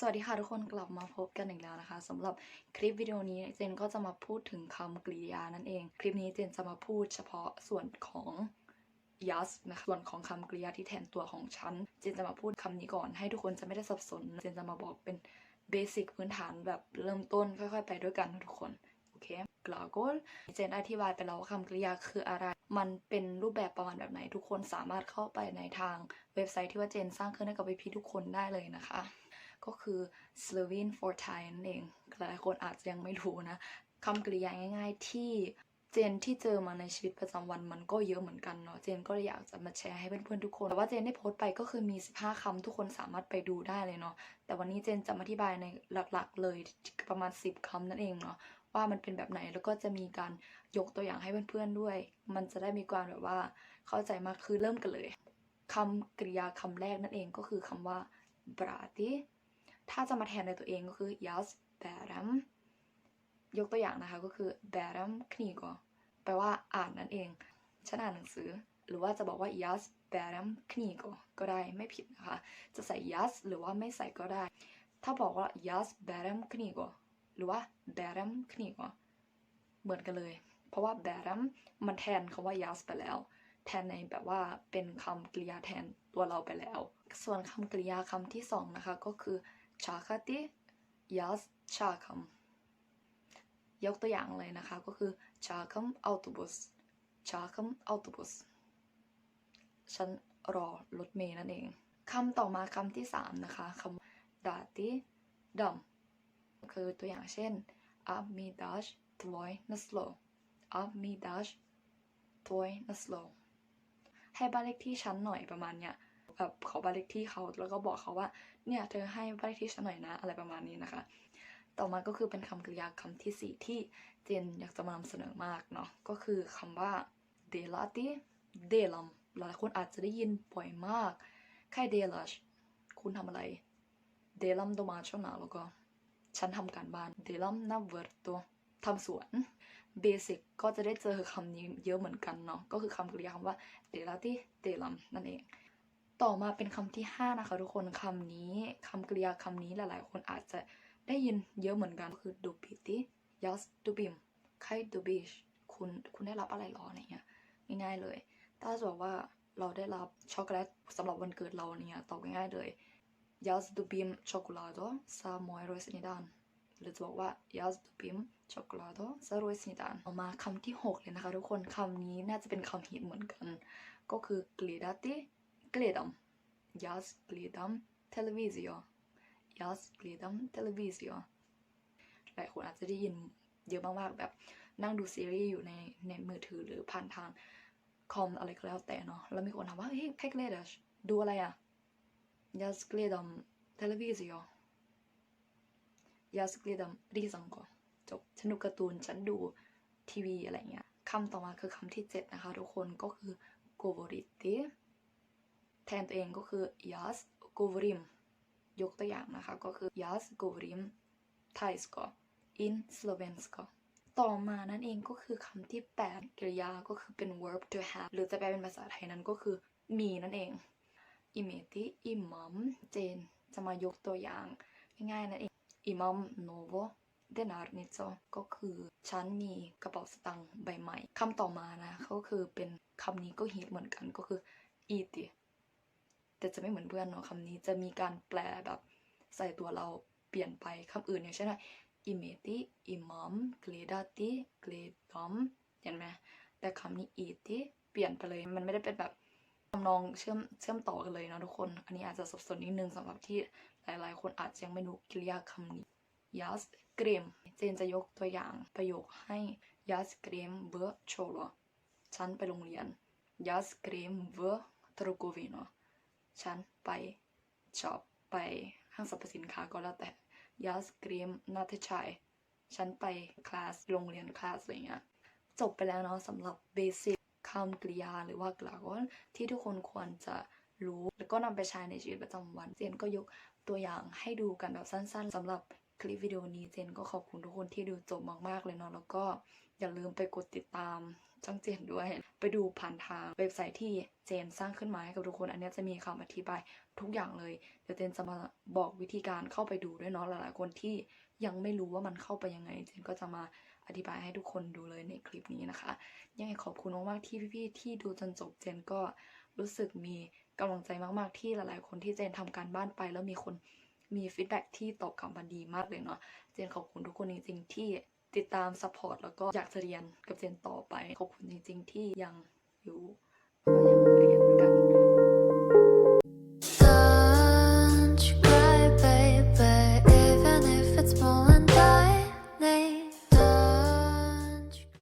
สวัสดีค่ะทุกคนกลับมาพบกันอีกแล้วนะคะสำหรับคลิปวิดีโอนี้เจนก็จะมาพูดถึงคำกริยานั่นเอง คลิปนี้เจนจะมาพูดเฉพาะส่วนของ yes นะคะส่วนของคำกริยาที่แทนตัวของฉัน เจนจะมาพูดคำนี้ก่อนให้ทุกคนจะไม่ได้สับสน เจนจะมาบอกเป็นเบสิกพื้นฐานแบบเริ่มต้นค่อย ๆ ไปด้วยกันทุกคนโอเคกล่าวกลเจนอธิบายไปแล้วว่าคำกริยาคืออะไร มันเป็นรูปแบบประมาณแบบไหน ทุกคนสามารถเข้าไปในทางเว็บไซต์ที่ว่าเจนสร้างขึ้นให้กับพี่ๆทุกคนได้เลยนะคะ ก็คือ Slovene for Thai นั่นเอง หลายคนอาจจะยังไม่รู้นะคำกริยาง่าย ๆ ที่เจนที่เจอมาในชีวิตประจำวันมันก็เยอะเหมือนกันเนาะ เจนก็เลยอยากจะมาแชร์ให้เพื่อนๆทุกคน แต่ว่าเจนได้โพสต์ไปก็คือมี 15คำทุกคนสามารถไปดูได้เลยเนาะ แต่วันนี้เจนจะมาอธิบายในหลักๆ เลยประมาณ 10คำนั่นเองเนาะว่ามันเป็นแบบไหนแล้วก็จะมีการยกตัวอย่างให้เพื่อนๆด้วย มันจะได้มีการแบบว่าเข้าใจมากคือเริ่มกันเลยคำกริยาคำแรกนั่นเองก็คือคำว่า brati ถ้าจะมาแทนในตัวเองก็คือ yas beram ยกตัวอย่างนะคะก็คือ beram knigo แปลว่าอ่านนั่นเอง ฉันอ่านหนังสือ หรือว่าจะบอกว่า yas beram knigo ก็ได้ไม่ผิดนะคะ จะใส่ yas หรือว่าไม่ใส่ก็ได้ ถ้าบอกว่า yas beram knigo หรือว่า beram knigo เหมือนกันเลย เพราะว่า beram มันแทนคำว่า yas ไปแล้ว แทนในแบบว่าเป็นคำกริยาแทนตัวเราไปแล้ว ส่วนคำกริยาคำที่สองนะคะก็คือ chakati yas chakam ยกตัวอย่างเลยนะคะก็คือ chakam autobus chakam autobus ฉันรอรถเมล์นั่นเองคำต่อมาคำที่สามนะคะคำ dati dam คือตัวอย่างเช่น a b mi dash tvoj naslo a b mi dash tvoj naslo ให้บ้านเลขที่ชั้นหน่อยประมาณเนี้ย แบบขอบ้านเลขที่เขาแล้วก็บอกเขาว่าเนี่ยเธอให้บ้านเลขที่ฉันหน่อยนะ อะไรประมาณนี้นะคะ ต่อมาก็คือเป็นคำกริยาคำที่สี่ที่เจนอยากจะมานำเสนอมากเนาะก็คือคำว่า delati delam หลายคนอาจจะได้ยินบ่อยมากใคร delas คุณทำอะไร delam domaćo nalogo ฉันทำการบ้าน delam na vrtu ทำสวนเบสิกก็จะได้เจอคำนี้เยอะเหมือนกันเนาะก็คือคำกริยาคำว่า delati delam นั่นเอง ต่อมาเป็นคำที่ 5 นะคะ ทุกคนคำนี้คำกริยาคำนี้หลายๆ คนอาจจะได้ยินเยอะเหมือนกันคือ dubiti yas dubim ใคร dubish คุณคุณได้รับอะไรหรออะไรเงี้ยง่ายๆเลย ถ้าจะบอกว่าเราได้รับช็อกโกแลตสำหรับวันเกิดเราเนี่ยตอบง่ายๆเลย yas dubim chocolado sa moi rosnidan หรือจะบอกว่า yas dubim chocolado sa rosnidan ต่อมาคำที่ 6 เลยนะคะ ทุกคนคำนี้น่าจะเป็นคำฮิตเหมือนกัน ก็คือ gledati gledam yas gledam televizio yas gledam televizio หลายคนอาจจะได้ยินเยอะมากๆแบบนั่งดูซีรีส์อยู่ในในมือถือหรือผ่านทางคอมอะไรก็แล้วแต่เนาะ แล้วมีคนถามว่าเฮ้ยแพ็กเลดดูอะไรอะ yas gledam televizio yas gledam risanko จบฉันดูการ์ตูน ฉันดูทีวีอะไรเงี้ยคำต่อมาคือคำที่ 7 นะคะ ทุกคนก็คือ govoriti แทนตัวเองก็คือ yas govorim ยกตัวอย่างนะคะก็คือ yas g o v r i m thaisko in slovensko ต่อมานั่นเองก็คือคำที่ 8กริยาก็คือเป็น verb to have หรือจะแปลเป็นภาษาไทยนั้นก็คือมีนั่นเอง imeti imam เจนจะมายกตัวอย่างง่ายๆนั่นเอง imam novo denarnico ก็คือฉันมีกระเป๋าสตางค์ใบใหม่คำต่อมานะก็คือเป็นคำนี้ก็ฮิตเหมือนกันก็คือ iti แต่จะไม่เหมือนเพื่อนเนาะคำนี้จะมีการแปลแบบใส่ตัวเราเปลี่ยนไปคำอื่นอย่างเช่นว่า imeti imam gledati gledam เห็นไหมแต่คำนี้ iti เปลี่ยนไปเลยมันไม่ได้เป็นแบบทำนองเชื่อมเชื่อมต่อกันเลยเนาะทุกคน อันนี้อาจจะสับสนนิดนึงสำหรับที่หลายๆ คนอาจจะยังไม่รู้กริยาคำนี้ yas grem เจนจะยกตัวอย่างประโยคให้ yas grem v cholo ฉันไปโรงเรียน yas grem v trgovino ฉันไปช็อปไปห้างสรรพสินค้าก็แล้วแต่ yas grem na tečaj ฉันไปคลาสโรงเรียนคลาสอะไรเงี้ยจบไปแล้วเนาะสำหรับเบสิกคำกริยาหรือว่ากล่าวที่ทุกคนควรจะรู้ แล้วก็นำไปใช้ในชีวิตประจำวันเจนก็ยกตัวอย่างให้ดูกันแบบสั้นๆสำหรับคลิปวิดีโอนี้เจนก็ขอบคุณทุกคนที่ดูจบมากๆเลยเนาะแล้วก็อย่าลืมไปกดติดตาม ช่องเจนด้วย ไปดูผ่านทางเว็บไซต์ที่เจนสร้างขึ้นมาให้กับทุกคน อันนี้จะมีคำอธิบายทุกอย่างเลย เดี๋ยวเจนจะมาบอกวิธีการเข้าไปดูด้วยเนาะหลายๆคนที่ยังไม่รู้ว่ามันเข้าไปยังไง เจนก็จะมาอธิบายให้ทุกคนดูเลยในคลิปนี้นะคะ ยังไงขอบคุณมากๆที่พี่ๆที่ดูจนจบเจนก็รู้สึกมีกำลังใจมากๆที่หลายๆ คนที่เจนทำการบ้านไป แล้วมีคนมีฟีดแบ็ที่ตอบกลับมาดีมากเลยเนาะ เจนขอบคุณทุกคนจริงๆที่ ติดตามซัพพอร์ตแล้วก็อยากจะเรียนกับเจนต่อไป ขอบคุณจริงๆที่ยังอยู่แล้วก็ยัง